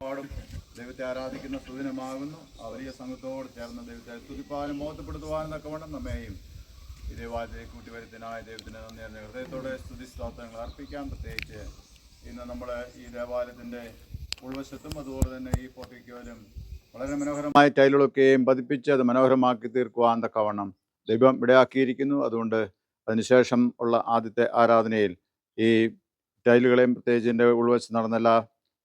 പാടും ദൈവത്തെ ആരാധിക്കുന്ന സുദിനമാകുന്നു. വലിയ സംഘത്തോട് ചേർന്ന് ദൈവത്തെ സ്തുതിപ്പാനും ഒക്കെ വേണം. നമ്മെയും ഈ ദേവാലയത്തിലേക്ക് കൂട്ടിവരുത്തിനായ ദൈവത്തിന് നന്ദി എന്ന ഹൃദയത്തോടെ സ്തുതി സ്തോത്രങ്ങൾ അർപ്പിക്കാം. പ്രത്യേകിച്ച് ഇന്ന് നമ്മൾ ഈ ദേവാലയത്തിന്റെ ഉൾവശത്തും അതുപോലെ തന്നെ ഈ പോർട്ടിക്കോയിലും വളരെ മനോഹരമായ ടൈലുകളൊക്കെയും പതിപ്പിച്ച് അത് മനോഹരമാക്കി തീർക്കുവാൻ തക്കവണ്ണം ദൈവം ഇടയാക്കിയിരിക്കുന്നു. അതുകൊണ്ട് അതിനുശേഷം ഉള്ള ആദ്യത്തെ ആരാധനയിൽ ഈ ടൈലുകളെയും പ്രത്യേകിച്ച് എന്റെ ഉൾവശത്ത്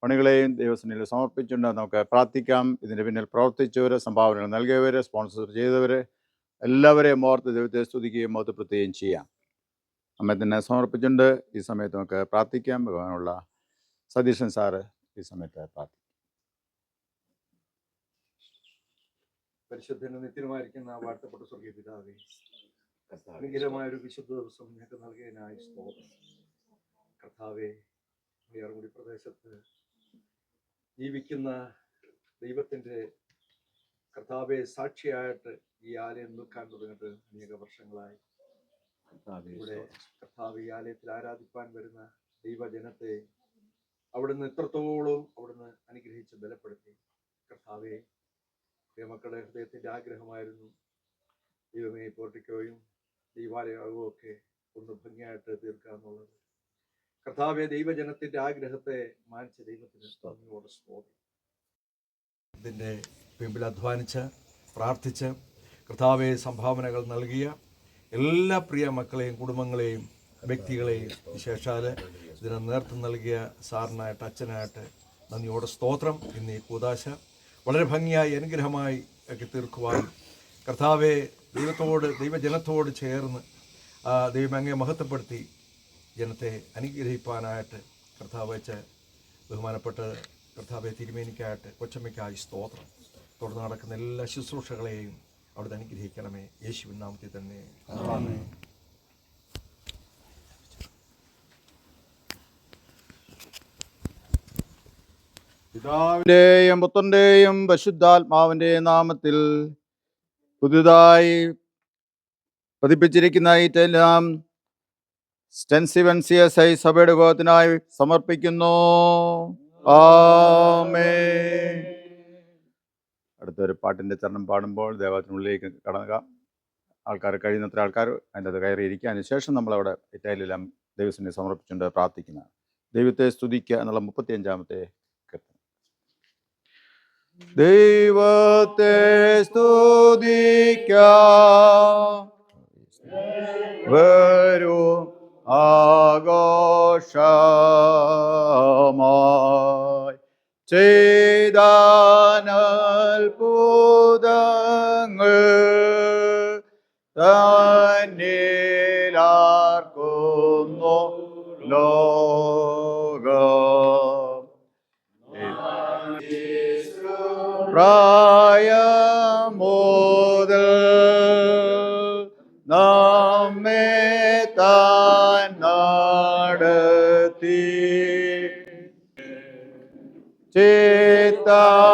പണികളെയും ദൈവസന്നിധിയിൽ സമർപ്പിച്ചുകൊണ്ട് നമുക്ക് പ്രാർത്ഥിക്കാം. ഇതിന്റെ പിന്നിൽ പ്രവർത്തിച്ചവർ സംഭാവനകൾ നൽകിയവർ സ്പോൺസർ ചെയ്തവർ എല്ലാവരെയും ഓർത്ത് ദൈവത്തെ സ്തുതിക്കുകയും മോത്തപ്പെടുത്തുകയും ചെയ്യാം. നമ്മെ തന്നെ സമർപ്പിച്ചുകൊണ്ട് ഈ സമയത്ത് നമുക്ക് പ്രാർത്ഥിക്കാം. ഭഗവാനുള്ള സതീശൻ സാറ് ഈ സമയത്ത് പ്രാർത്ഥിക്കും. പരിശുദ്ധനും നിത്യനുമായിരിക്കുന്ന ആ വാഴ്ത്തപ്പെട്ട സ്വർഗീയ പിതാവേ അനുഗ്രഹമായ ഒരു വിശുദ്ധ ദിവസം ഞങ്ങൾക്ക് നൽകിയതിനായി സ്തോത്രം. കർത്താവെ ഉയർമുടി പ്രദേശത്ത് ജീവിക്കുന്ന ദൈവത്തിന്റെ കർത്താവെ സാക്ഷിയായിട്ട് ഈ ആലയം നിൽക്കാൻ തുടങ്ങിയിട്ട് അനേക വർഷങ്ങളായി. ഇവിടെ കർത്താവ് ഈ ആലയത്തിൽ ആരാധിപ്പാൻ വരുന്ന ദൈവജനത്തെ അവിടുന്ന് എത്രത്തോളം അവിടുന്ന് അനുഗ്രഹിച്ച് ബലപ്പെടുത്തി. കർത്താവെ ദൈവമക്കളുടെ ഹൃദയത്തിന്റെ ആഗ്രഹമായിരുന്നു ദൈവമേ പോർട്ടിക്കോയും ദൈവാലയവും ഒക്കെ ഒന്ന് ഭംഗിയായിട്ട് തീർക്കുക എന്നുള്ളത് കർത്താവെ ദൈവജനത്തിന്റെ ആഗ്രഹത്തെ മാനിച്ച ദൈവത്തിന് നന്ദിയോടെ സ്തോത്രം ഇതിന്റെ പിമ്പിൽ അധ്വാനിച്ച് പ്രാർത്ഥിച്ച് കർത്താവെ സംഭാവനകൾ നൽകിയ എല്ലാ പ്രിയ മക്കളെയും കുടുംബങ്ങളെയും വ്യക്തികളെയും വിശേഷാൽ ഇതിന് നേതൃത്വം നൽകിയ സാറിനായിട്ട് അച്ഛനായിട്ട് നന്ദിയോടെ സ്തോത്രം. ഇന്ന് ഈ കൂതാശ വളരെ ഭംഗിയായി അനുഗ്രഹമായി ഒക്കെ തീർക്കുവാൻ കർത്താവെ ദൈവത്തോട് ദൈവജനത്തോട് ചേർന്ന് ദൈവം അങ്ങേ മഹത്വപ്പെടുത്തി ജനത്തെ അനുഗ്രഹിപ്പാനായിട്ട് കർത്താവ് വെച്ച് ബഹുമാനപ്പെട്ട കർത്താവെ തിരുമേനിക്കായിട്ട് കൊച്ചമ്മയ്ക്കായി സ്തോത്രം. തുടർന്ന് നടക്കുന്ന എല്ലാ ശുശ്രൂഷകളെയും അവിടുത്തെ അനുഗ്രഹിക്കണമേ. യേശുവിൻ നാമത്തിൽ തന്നെ. പിതാവിന്റെയും പുത്രന്റെയും പശുദ്ധാത്മാവിന്റെ നാമത്തിൽ പുതുതായി പതിപ്പിച്ചിരിക്കുന്ന ഈ എല്ലാം സ്റ്റെൻസിവൻ സി എസ് ഐ സഭയുടെ ഉപയോഗത്തിനായി സമർപ്പിക്കുന്നു. ആമേ അടുത്തൊരു പാട്ടിന്റെ ചരണം പാടുമ്പോൾ ദേവത്തിനുള്ളിലേക്ക് കടക്കുക ആൾക്കാർ കഴിയുന്നത്ര ആൾക്കാർ അതിന്റെ അത് കയറിയിരിക്കുക അതിനുശേഷം നമ്മളവിടെ ഇറ്റാലിയിലെല്ലാം ദൈവത്തിനെ സമർപ്പിച്ചുകൊണ്ട് പ്രാർത്ഥിക്കുന്നതാണ് ദൈവത്തെ സ്തുതിക്കുക എന്നുള്ള മുപ്പത്തിയഞ്ചാമത്തെ ദൈവത്തെ സ്തുതിക്കാം. ആഘോഷമായി ചെയ്താനൽപൂതങ്ങൾ തന്നിലാർക്കുന്നു ലോകം പ്രായമുതൽ Chita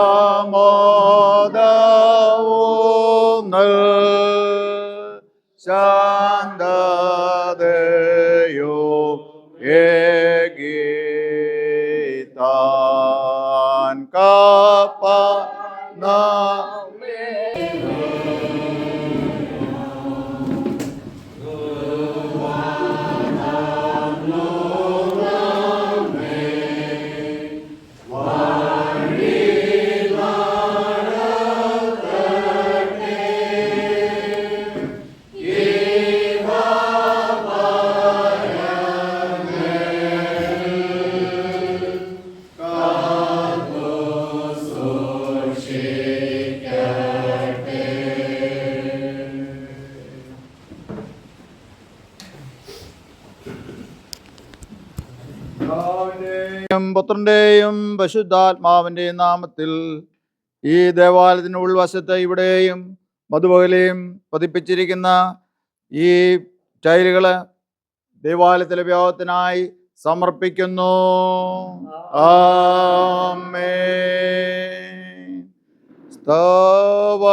പുത്രന്റെയും പരിശുദ്ധാത്മാവിന്റെയും നാമത്തിൽ ഈ ദേവാലയത്തിന് ഉൾവശത്ത് ഇവിടെയും മധുബകലയും പതിപ്പിച്ചിരിക്കുന്ന ഈ ടൈലുകൾ ദേവാലയത്തിലെ ഉപയോഗത്തിനായി സമർപ്പിക്കുന്നു. ആമേ സ്തവ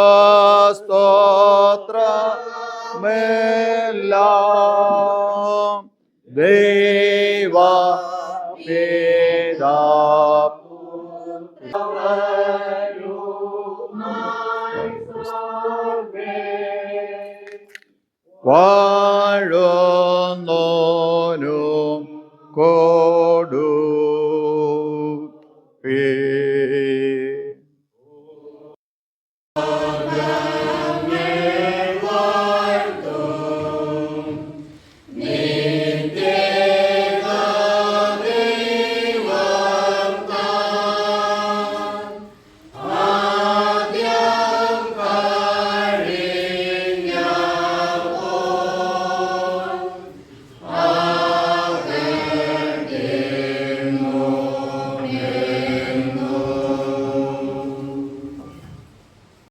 സ്തോത്രമെല്ലാം ദൈവ വാഴുന്നോനും കോ